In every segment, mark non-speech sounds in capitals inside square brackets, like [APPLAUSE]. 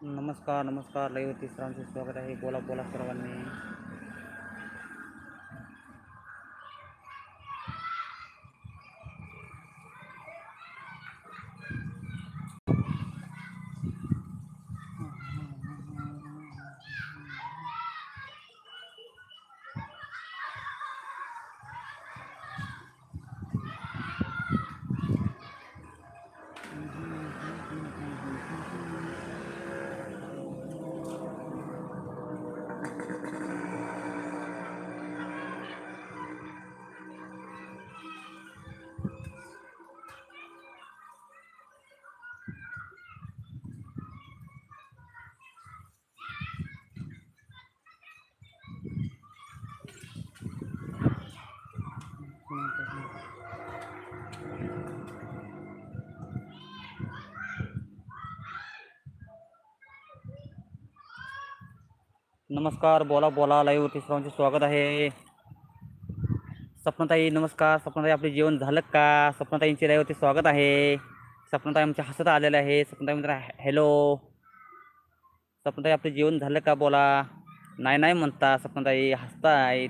नमस्कार नमस्कार. लईवरती सर्वांचे स्वागत आहे. बोला बोला सर्वांनी. नमस्कार, बोला बोला लाईव्हवरती सर्वांचे स्वागत आहे. सपनाताई, नमस्कार. सपनाताई, आपले जेवण झालं का? सपनाताईंचे लाईव्हवरती स्वागत आहे. सपनाताई आमच्या हसत आहे. सपनाताई मित्र हॅलो. सपनाताई, आपले जेवण झालं का? बोला. नाही नाही म्हणता. सपनाताई हसतायत.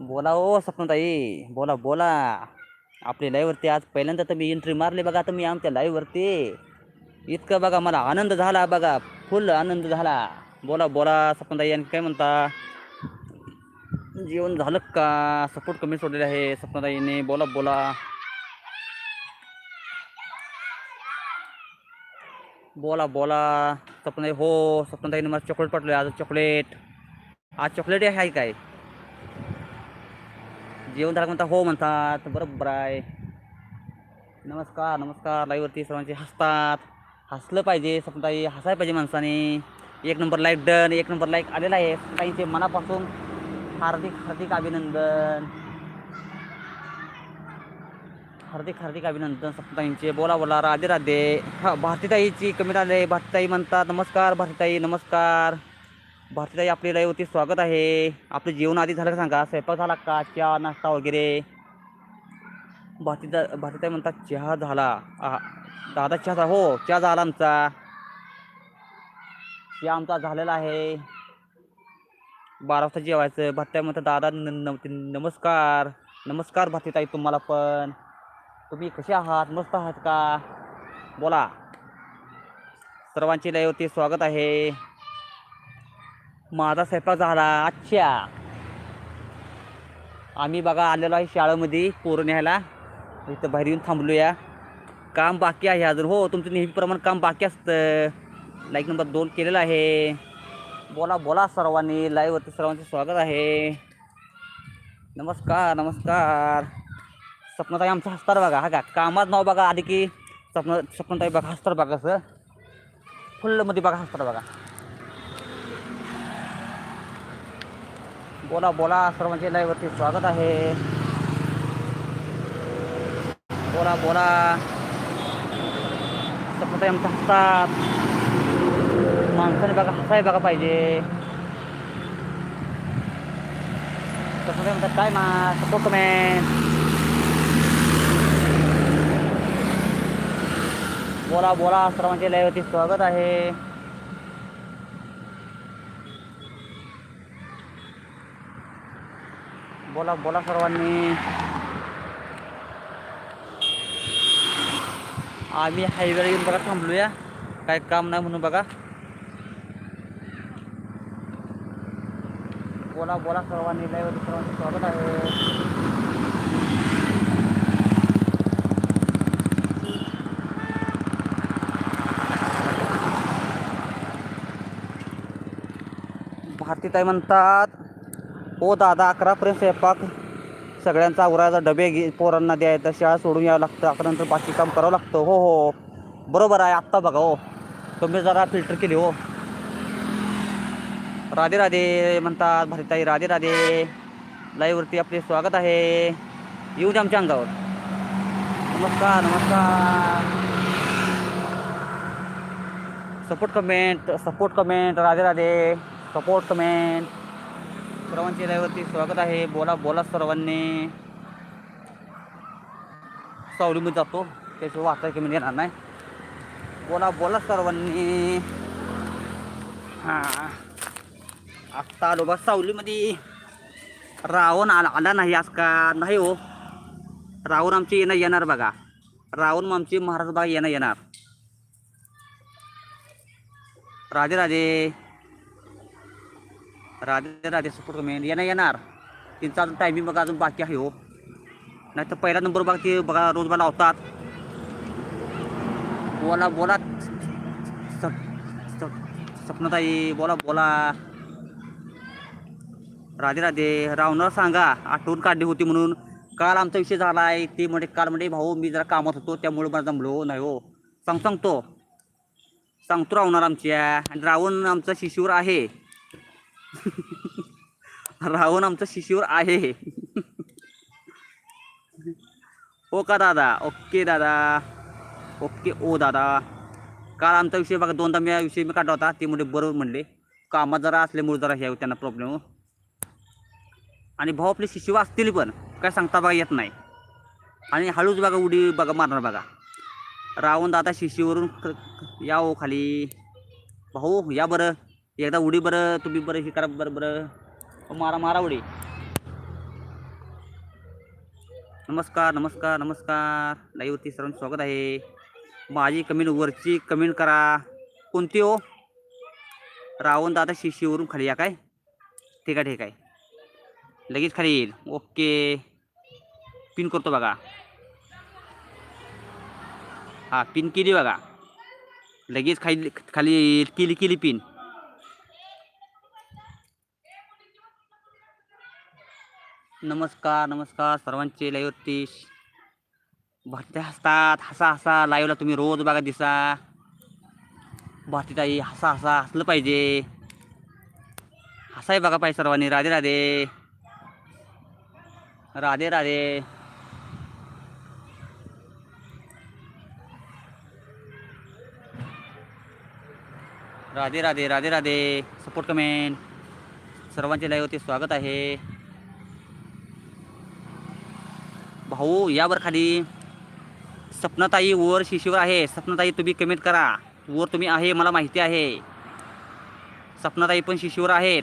बोला ओ सपनाताई. बोला बोला. आपल्या लाईव्हवरती आज पहिल्यांदा तर मी एंट्री मारली बघा तुम्ही आमच्या लाईव्हवरती इतकं बघा, मला आनंद झाला बघा. फुल आनंद झाला. बोला बोला सपनताई आणि काय म्हणता? जेवण झालं का? सपोर्ट कमी सोडलेलं आहे सपनाताईने. बोला बोला. बोला बोला. सपनाई हो सपनाताईने मला चॉकलेट पाठवले आज चॉकलेट आज चॉकलेट आहे काय? जेवण झालं म्हणता? हो म्हणतात. बरोबर आहे. नमस्कार नमस्कार. लाईवरती सर्वांचे हसतात. हसलं पाहिजे सपनाताई. हसायला पाहिजे माणसाने. एक नंबर लाईक डन एक नंबर लाईक आलेला आहे. काहींचे मनापासून हार्दिक हार्दिक अभिनंदन. हार्दिक हार्दिक अभिनंदन सप्ताईंचे बोला बोला राधे राधे. हा भारतीताईची कमी आले भारतीताई म्हणतात नमस्कार भारतीताई नमस्कार. भारतीताई आपली लाईव्हवरती स्वागत आहे. आपलं जेवण आधी झालं का सांगा? स्वयंपाक झाला का? चहा नाश्ता वगैरे? भारतीता भारतीताई म्हणतात चहा झाला. दादा चहा झाला. हो चहा झाला आमचा. हे आमचा झालेला आहे. बारा वाजता जेवायचं. भारतीताई म्हणतात दादा न नमस्कार. नमस्कार भारतीताई तुम्हाला पण. तुम्ही कसे आहात? मस्त आहात का? बोला. सर्वांची लयवती स्वागत आहे. माझा स्वयंपाक झाला. अच्छा. आम्ही बघा आलेलो आहे शाळेमध्ये पोरं न्यायला. इथं बाहेर येऊन थांबलो या काम बाकी आहे अजून. हो तुमचं नेहमीप्रमाणे काम बाकी असतं. लाईक नंबर दोन केलेला आहे. बोला बोला सर्वांनी. लाईव्हवरती सर्वांचे स्वागत आहे. नमस्कार नमस्कार. सपनाताई आमचं हस्तार बघा. हा का? कामात नाव बघा आधी की. सपना सपनाताई बघा हस्तार बघा असं. फुल्लमध्ये बघा हस्तार बघा. बोला बोला सर्वांचे लाईव्हवरती स्वागत आहे. बोला बोला. सपनाताई आमचं हसतात. माणसाने बघा हसाय बघा पाहिजे. सपनाताई म्हणतात काय मा सपोर्ट मॅन बोला बोला सर्वांचे लयवती स्वागत आहे. बोला बोला सर्वांनी. आम्ही हायवेला येऊन बघा थांबलूया. काय काम नाही म्हणून बघा. बोला बोला सर्वांनी लाईव्हवरती सर्वांचं स्वागत आहे. भारतीताई म्हणतात हो दादा अकरापर्यंत स्वयंपाक सगळ्यांचा आवरायचा डबे घे पोरांना द्यायचं शाळा सोडून यावं लागतं अकरानंतर बाकी काम करावं लागतं. हो हो बरोबर आहे आत्ता बघा हो. तुम्ही जरा फिल्टर केली हो. राधे राधे म्हणतात भारताई राधे राधे. लाईव्हवरती आपले स्वागत आहे. येऊ दे आमच्या अंगावर. नमस्कार नमस्कार. Support comment support comment Radhe Radhe. Support comment सर्वांची लाईव्हवरती स्वागत आहे. बोला बोला सर्वांनी. सावलीमध्ये जातो. त्याशिवाय वाचा मी येणार नाही. बोला बोला सर्वांनी. हां. आत्ता आलो बा सावलीमध्ये. रावण आला आला नाही आज का? नाही हो. रावण आमची येणं येणार बघा. रावण आमची महाराज बघा येणं येणार. राधे राधे. राधे राधे सपोर्ट कमेंट येणं येणार. त्यांचा अजून टायमिंग बघा अजून बाकी आहे हो. नाही तर पहिला नंबर बघा ते बघा रोज मला लावतात. बोला बोला. सप सप सपनाताई बोला बोला. राधे राधे रावणाला सांगा आठवण काढली होती म्हणून. काल आमचा विषय झाला आहे ते म्हणजे काल म्हणजे भाऊ मी जरा कामात होतो त्यामुळे मला जमलो नाही हो. सांग सांगतो. सांगतो रावणार आमच्या आणि रावण आमचा शिशीवर आहे. [LAUGHS] रावण आमचा शिशीवर आहे. [LAUGHS] हो का दादा ओके दादा. ओके ओ दादा. काल आमचा विषय बघा दोनदा मी विषय मी काढला होता ते म्हणजे बरोबर म्हणले. कामात जरा असल्यामुळे जरा हे त्यांना प्रॉब्लेम आणि भाऊ आपले शिशू असतील पण काय सांगता बघा येत नाही. आणि हळूच बघा उडी बघा मारणार बघा. रावण दादा शिशीवरून या हो खाली. भाऊ या बरं. एकदा उडी बरं तुम्ही बरं हे करा बरं बरं. हो, मारा मारा उडी. नमस्कार नमस्कार नमस्कार. लाईवरती सर्वांचं स्वागत आहे. माझी कमेंट वरची कमेंट करा. कोणती हो? रावण दादा शिशीवरून खाली या काय? ठीक आहे ठीक आहे. लगेच खाली येईल. ओके. पिन करतो बघा. हां पिन केली बघा. लगेच खाली खाली येईल. केली केली पिन नमस्कार नमस्कार सर्वांचे. लाईवरती भरते हसतात. हसा हसा. लाईव्हला तुम्ही रोज बघा दिसा. भारतीताई हसा हसा. हसलं पाहिजे. हसाय बघा पाहिजे सर्वांनी. राधे राधे. राधे राधे. राधे राधे राधे राधे. सपोर्ट कमेंट सर्वांचे लाईव्हवरती स्वागत आहे. भाऊ यावर खाली सपनाताई वर शिशीवर आहे. सपनाताई तुम्ही कमेंट करा. वर तुम्ही आहे मला माहिती आहे. सपनाताई पण शिशीवर आहेत.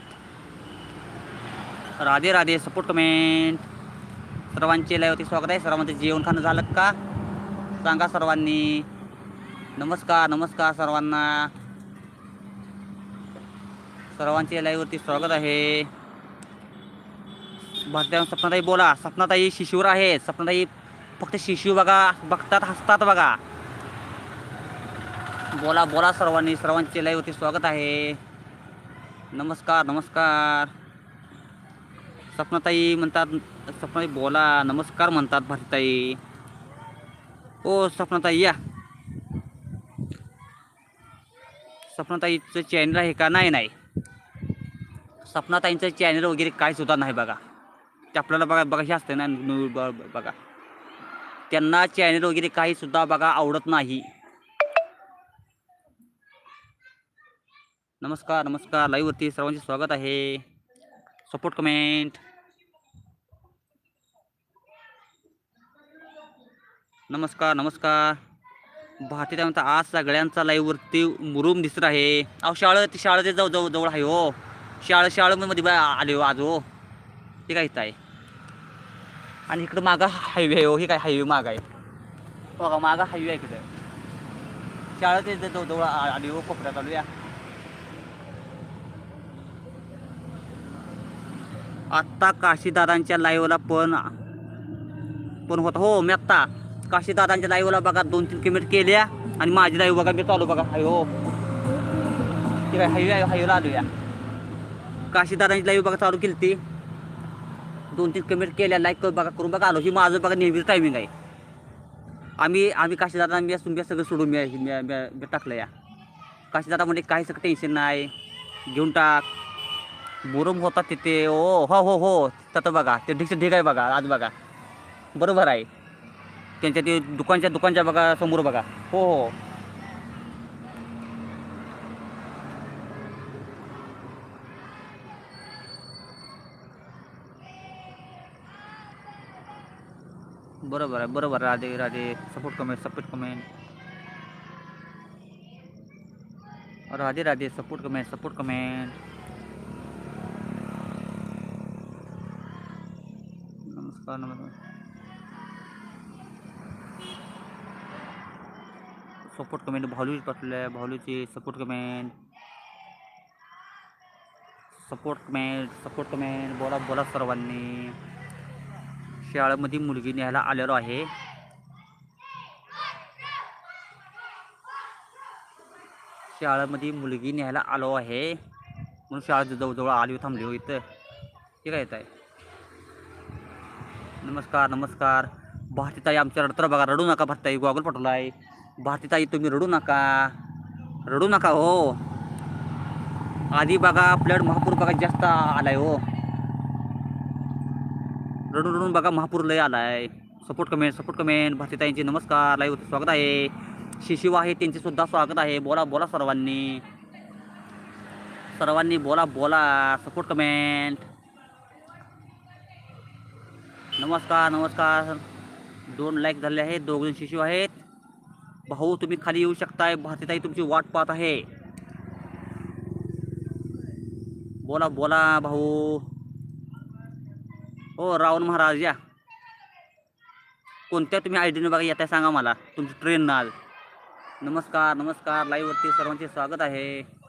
राधे राधे सपोर्ट कमेंट सर्वांचे लाईवरती स्वागत आहे. सर्वांचं जेवण खाणं झालं का? सांगा सर्वांनी. नमस्कार नमस्कार सर्वांना. सर्वांचे लाईव्हवरती स्वागत आहे. भारतीय सपनाताई बोला. सपनाताई शिशूवर आहे. सपनाताई फक्त शिशू बघा बघतात हसतात बघा. बोला बोला सर्वांनी. सर्वांचे लाईव्हवरती स्वागत आहे. नमस्कार नमस्कार. सपनाताई म्हणतात सपनाताई बोला नमस्कार म्हणतात भारतीताई ओ सपनाताई या. सपनाताईचं चॅनल आहे का? नाही नाही. सपनाताईंचं चॅनल वगैरे काय सुद्धा नाही बघा. ते आपल्याला बघा बघायचे असते ना न्यू बघा. त्यांना चॅनल वगैरे काही सुद्धा बघा आवडत नाही. नमस्कार नमस्कार. लाईव्हवरती सर्वांचे स्वागत आहे. Support comment. नमस्कार नमस्कार. भारतीय म्हणता आज सगळ्यांचा लाईव्हवरती मुरुम दिसत आहे. अहो शाळा ती शाळा ते जवळ जवळ जवळ आहे हो. शाळा शाळेमध्ये बा- आले हो आज हो. ते काय इथं आहे? आणि इकडं मागं हायवे आहे हो. हे काय हायवे माग आहे? बघा मागं हायवे आहे इकडं. शाळा ते जवळ जवळ आली हो कोपऱ्यात आलो या. आत्ता काशीदादांच्या लाईव्हला पण पण होता. हो मी आत्ता काशीदादांच्या लाईव्हला बघा दोन तीन किलोमीटर केल्या आणि माझी लाईव्ह बघा मी चालू बघा. हाय हो आहे काय हायवे हायवेला आलो या काशीदादांची लाईव्ह बघा चालू केली ती. दोन तीन किलोमीटर केल्या लाईक बघा करून बघा. आलो ही माझं बघा नेहमीच टायमिंग आहे. आम्ही आम्ही काशीदादा मी तुम्ही सगळं सोडून मी मी- टाकलं या. काशीदादा म्हणजे काही सगळं टेन्शन नाही. घेऊन टाक. बुरम होतात तिथे. ओ हो हो हो. तिथं बघा. ते ढिक ढिक आहे बघा आज बघा. बरोबर आहे. त्यांच्या ते दुकानच्या दुकानच्या बघा समोर बघा. हो हो. बरोबर आहे बरोबर Radhe Radhe. Support comment support comment Radhe Radhe. Support comment support comment नमस्कार नमस्कार. सपोर्ट कमेंट भाऊली पाठवलं भाऊलीची support comment support comment support comment बोला बोला सर्वांनी. शाळेमध्ये मुलगी न्यायला आलेलो आहे. शाळेमध्ये मुलगी न्यायला आलो आहे. म्हणून शाळा जवळजवळ आली हो ठीक ताई. नमस्कार नमस्कार. आमच्या रडतर रडू नका भारतीताई गॉगल पटवलाय. भारतीताई तुम्ही रडू नका. रडू नका हो. आधी बघा फ्लड महापूर बघा जास्त आलाय हो. रडून रडून बघा महापूर लय आलाय. Support comment support comment. भारतीताईंचे नमस्कार लाईव्ह स्वागत आहे. शिशिव आहे त्यांचे सुद्धा स्वागत आहे. बोला बोला सर्वांनी. सर्वांनी बोला बोला सपोर्ट कमेंट. नमस्कार नमस्कार. दोन लाईक झाले आहेत दोघ जण शिशू आहेत. भाऊ तुम्ही खाली येऊ शकताय. भारतीताई तुमची वाट पाहत आहे. बोला बोला भाऊ. हो रावण महाराज या. कोणत्या तुम्ही आयडीने बघा येत आहे सांगा मला. तुमची ट्रेन नाल नमस्कार नमस्कार. लाईव्हवरती सर्वांचे स्वागत आहे.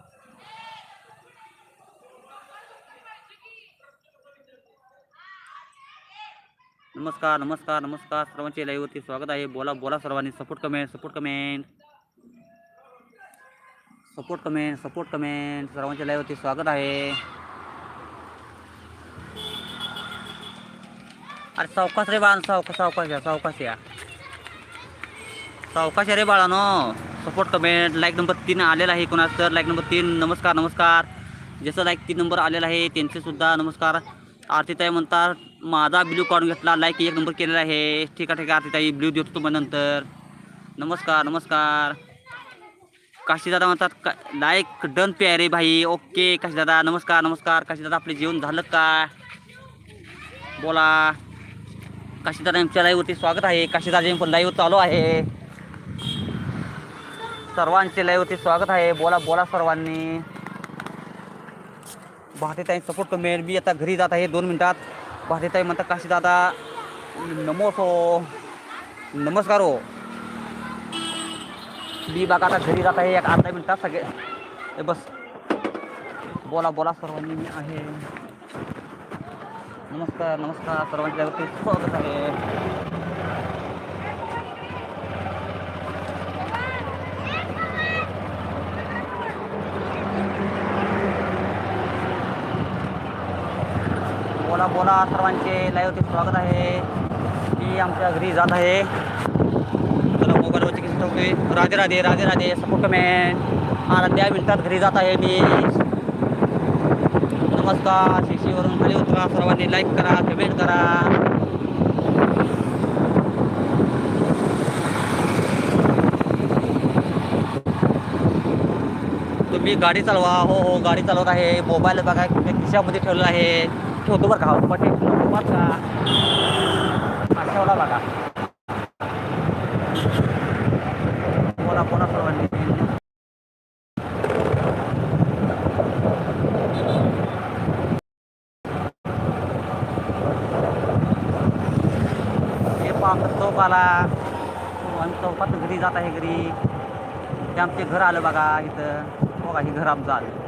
नमस्कार नमस्कार नमस्कार. सर्वांचे लाईव्हवरती स्वागत आहे. बोला बोला सर्वांनी. Support comment support comment support comment support comment सर्वांच्या लाईव्हवरती स्वागत आहे. अरे सावकाश रे बाळा सावकाश सावकाश या सावकाश या. सावकाश रे बाळानो. सपोर्ट कमेंट लाईक नंबर तीन आलेला आहे कोणाचं तर? लाईक नंबर तीन. नमस्कार नमस्कार. ज्याचं लाईक तीन नंबर आलेला आहे त्यांचे सुद्धा नमस्कार. आरतीताई म्हणतात माझा ब्ल्यू काढून घेतला. लाईक एक नंबर केलेला आहे. ठीक आहे ठीक आहे. ताई ब्ल्यू देतो तुम्हाला नंतर. नमस्कार नमस्कार. काशीदादा म्हणतात का लाईक डन प्यारे भाई. ओके काशीदादा नमस्कार नमस्कार. काशीदादा आपले जेवण झालं का? बोला. काशीदादा आमच्या लाईव्हवरती स्वागत आहे. काशीदादा पण लाईव्ह चालू आहे. सर्वांचे लाईव्हवरती स्वागत आहे. बोला बोला सर्वांनी. भारतीताई सपोर्ट कमेंट मी आता घरी जात आहे. दोन मिनटात. भारतीताई म्हणतात काशीदादा नमोसो नमस्कार हो मी बघा आता घरी जात आहे एक अर्धा मिनिटात सगळे. ए बस. बोला बोला सर्वांनी मी आहे. नमस्कार नमस्कार सर्वांच्या स्वागत आहे. बोला सर्वांचे लाईव्हवरती स्वागत आहे. मी आमच्या घरी जात आहे. चला मोबाईलवरती किती ठेवतोय? राधे राधे राधे राधे सपोर्ट कमेंट त्या मिनटात घरी जात आहे मी. नमस्कार शिशीवरून खाली उतरा. सर्वांनी लाईक करा कमेंट करा. तुम्ही गाडी चालवा. हो हो गाडी चालवत आहे. मोबाईल बघा खिशामध्ये ठेवलेला आहे. होतो बरं का. पटे बरं का. ठेवला बघा. बोला कोणा सर्वांनी. हे पाहतो चौक आला. आणि चौकात घरी जात आहे घरी. ते आमचे घर आलं बघा इथं. बघा हे घर आमचं आलं.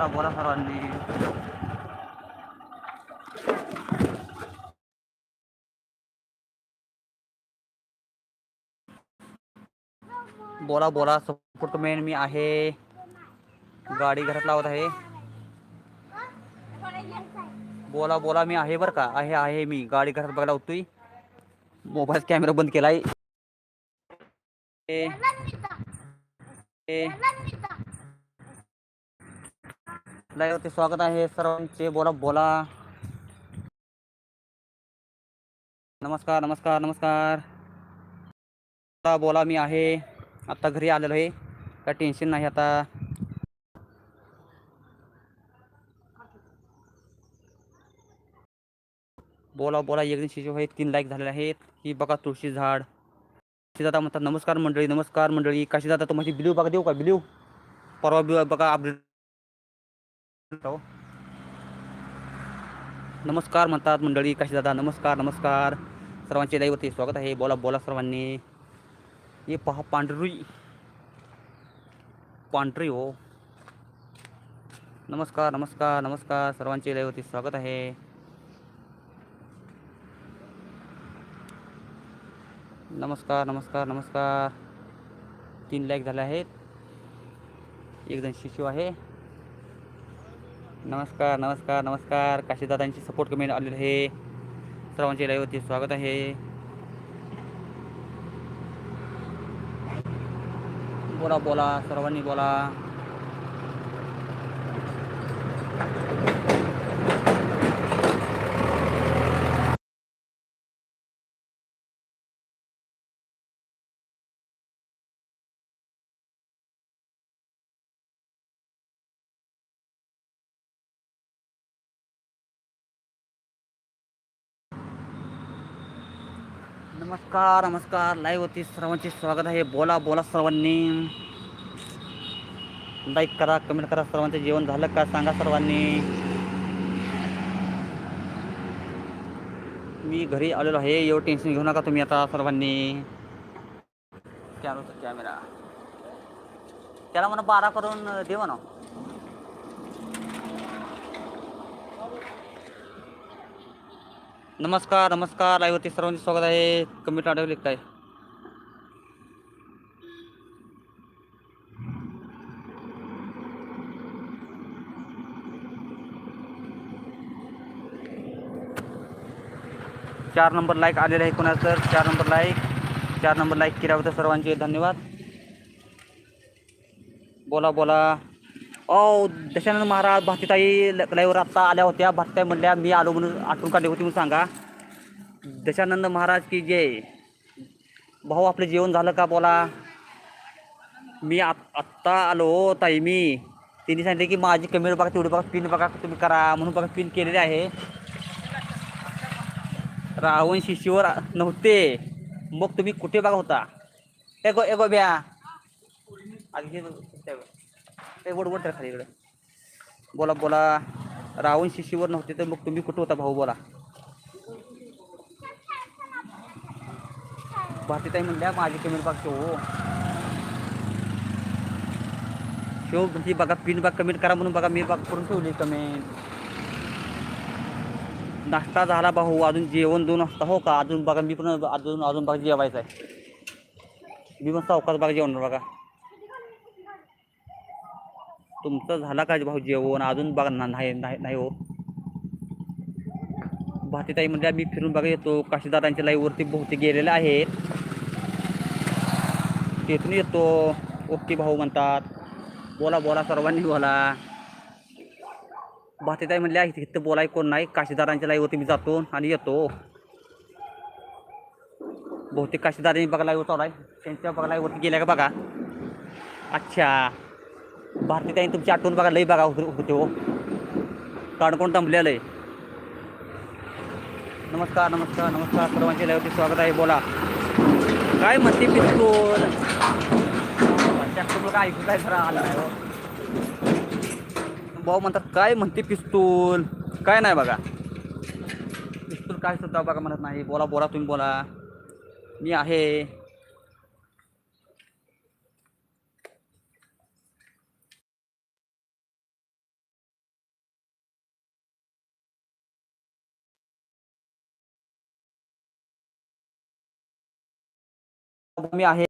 बोला बोला सर्वांनी. बोला बोला सपोर्ट मेन मी आहे. गाडी घरात लावत आहे. बोला बोला मी आहे बरं का? आहे आहे मी. गाडी घरात बघायला होतोय. मोबाईल कॅमेरा बंद केलाय. ए, स्वागत आहे सर्वांचे. बोला बोला. नमस्कार नमस्कार नमस्कार. बोला बोला मी आहे. आता घरी आलेलो आहे. काय टेन्शन नाही आता. बोला बोला एक शिशू आहे तीन लाईक झालेले आहेत. ही बघा तुळशी झाड. काशीदादा म्हणतात नमस्कार मंडळी नमस्कार मंडळी. काशीदादा तुम्हाला बिलू बघा देऊ का? बिलू परवा बिव बघा अपडेट नमस्कार म्हणतात मंडळी काशी दादा? नमस्कार नमस्कार. सर्वांचे लाईवरती स्वागत आहे. बोला बोला सर्वांनी. हे पहा पांढरी. पांढरी हो. नमस्कार नमस्कार नमस्कार. सर्वांचे लाईवरती स्वागत आहे. नमस्कार नमस्कार नमस्कार. तीन लाईक झाले आहेत. एक जण शिशू आहे. नमस्कार नमस्कार नमस्कार. काशीदादांची सपोर्ट कमेंट आलेली आहे. सर्वांचे लाईवरती स्वागत आहे. बोला बोला. सर्वांनी बोला. नमस्कार नमस्कार. लाईव्ह होती सर्वांचे स्वागत आहे. बोला बोला सर्वांनी. लाईक करा कमेंट करा. सर्वांचं जेवण झालं का? सांगा सर्वांनी. मी घरी आलेलो आहे. एवढं टेन्शन घेऊ नका तुम्ही आता सर्वांनी. कॅमेरा कॅमेरा त्याला म्हणा बारा करून देवा ना. नमस्कार नमस्कार. लाईव्हवरती सर्वांचे स्वागत आहे. कमेंट आढळले काय? चार नंबर लाईक आलेले आहे कोणाचं? तर चार नंबर लाईक. चार नंबर लाईक केल्याबद्दल सर्वांचे धन्यवाद. बोला बोला. अहो दशानंद महाराज भातीताई लाईव्हवर आत्ता आल्या होत्या. भातीताई म्हणल्या मी आलो म्हणून आठवण काढली होती म्हणून सांगा. दशानंद महाराज की जय. भाऊ आपलं जेवण झालं का बोला? मी आत आत्ता आलो ताई मी. तिने सांगितले की माझी कमेंट बघा तेवढी बघा पिन बघा तुम्ही करा. म्हणून बघा पिन केलेले आहे. रावण शिशीवर नव्हते. मग तुम्ही कुठे बघा होता? एगो एगो ब्या. आधी ते वड खाली इकडे. बोला बोला. रावण शिशीवर नव्हते तर मग तुम्ही कुठं होता भाऊ? बोला. भारतीताई म्हणल्या माझी कमेंट बघ हो शो म्हणजे बघा पिन बाग कमेंट करा म्हणून बघा मी बाग करून ठेवली कमेंट. नाश्ता झाला भाऊ अजून जेवण दोन वाजता हो का? अजून बघा मी पण अजून अजून बघा जेवायचं आहे मी पण सावकाश बघा जेवण बघा. तुमचं झाला का भाऊ जेवण? अजून बघा ना नाही नाही नाही हो. भातीताई म्हणजे आम्ही फिरून बघा येतो. काशीदारांच्या लाईव्हवरती बहुतेक गेलेले आहेत. तिथून येतो. ओके भाऊ म्हणतात. बोला बोला सर्वांनी बोला. भातीताई म्हणल्या इथं बोलाय कोण नाही. काशीदारांच्या लाईवरती मी जातो आणि येतो. बहुतेक काशीदारांनी बघा लाईव्ह चालू आहे. त्यांच्या बघा लाईव्हवरती गेल्या का बघा? अच्छा. भारती भारतीताई तुमची आठवण बघा लई बघा होते हो. काणकोण दमलेलं आहे. नमस्कार नमस्कार नमस्कार. सर्वांचे लयवरती स्वागत आहे. बोला. काय म्हणते पिस्तूल? काय ऐकू काय खरं आलं नाही हो. भाऊ म्हणतात काय म्हणते पिस्तूल? काय नाही बघा. पिस्तूल काय सुद्धा बघा म्हणत नाही. बोला बोला तुम्ही बोला. मी आहे. मी आहे.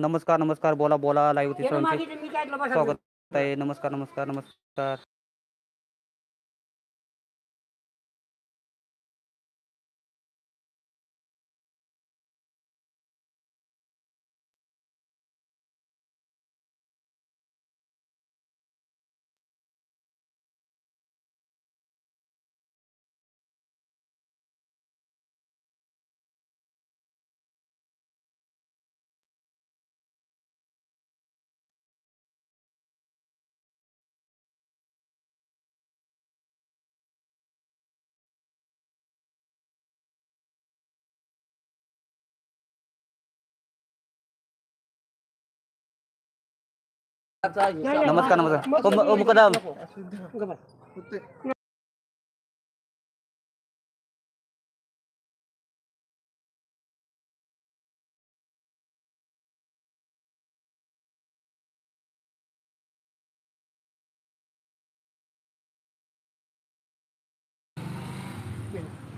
नमस्कार नमस्कार बोला बोला लाईव्ह स्वागत आहे. नमस्कार नमस्कार नमस्कार. नमस्कार नमस्कार. ओ, ओ, मुकदम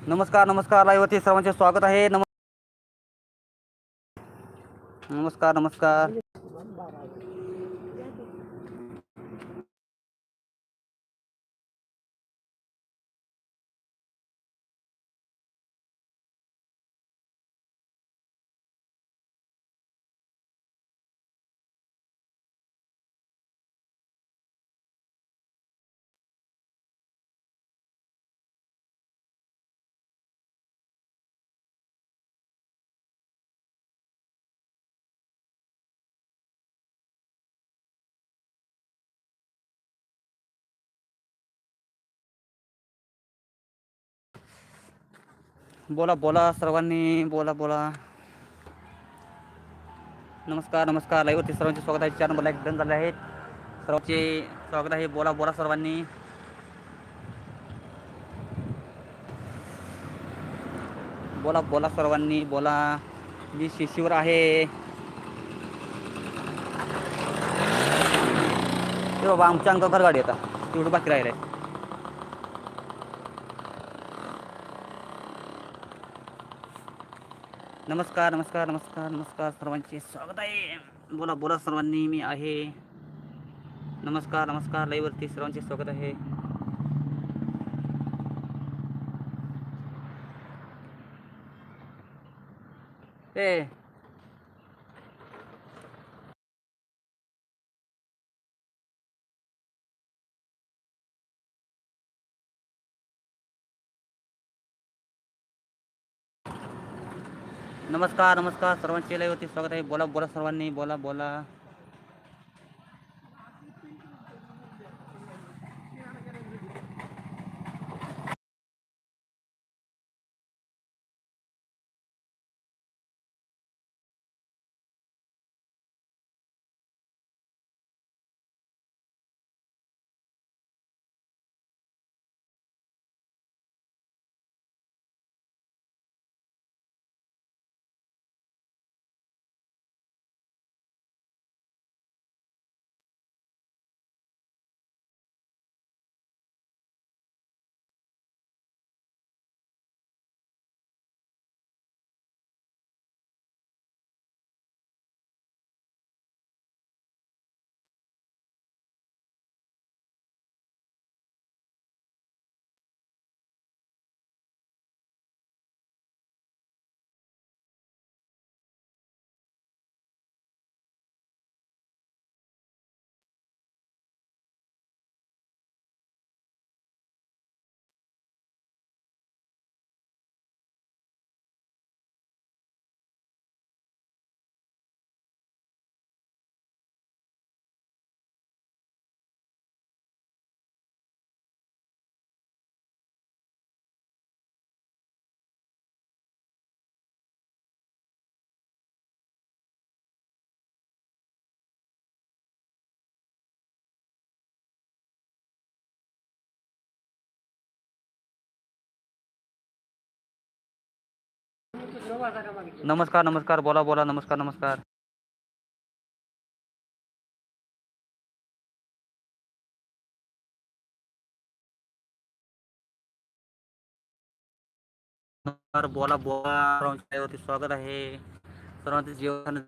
नमस्कार नमस्कार. लाईव्ह होती सर्वांचे स्वागत आहे. नम नमस्कार नमस्कार. बोला बोला सर्वांनी बोला बोला. नमस्कार नमस्कार. लाईव्ह होती सर्वांचे स्वागत आहे. चार नंबरला एक डन झाले आहेत. सर्वांचे स्वागत आहे. बोला बोला सर्वांनी. बोला बोला सर्वांनी बोला. मी शिशीवर आहे. बाबा आमच्या अंक घर गाडी आता. तेवढं बाकी राहिलं आहे नमस्कार नमस्कार नमस्कार नमस्कार सर्वांचे स्वागत आहे. बोला बोला सर्वांनी मी आहे. नमस्कार नमस्कार लाईव्हवरती सर्वांचे स्वागत आहे. ए नमस्कार नमस्कार. सर्वांचे लाईव्हवरती स्वागत आहे. बोला बोला सर्वांनी. बोला बोला. नमस्कार नमस्कार बोला बोला नमस्कार नमस्कार. नमस्कार बोला बोला. स्वागत आहे. सर्वांचे जेवण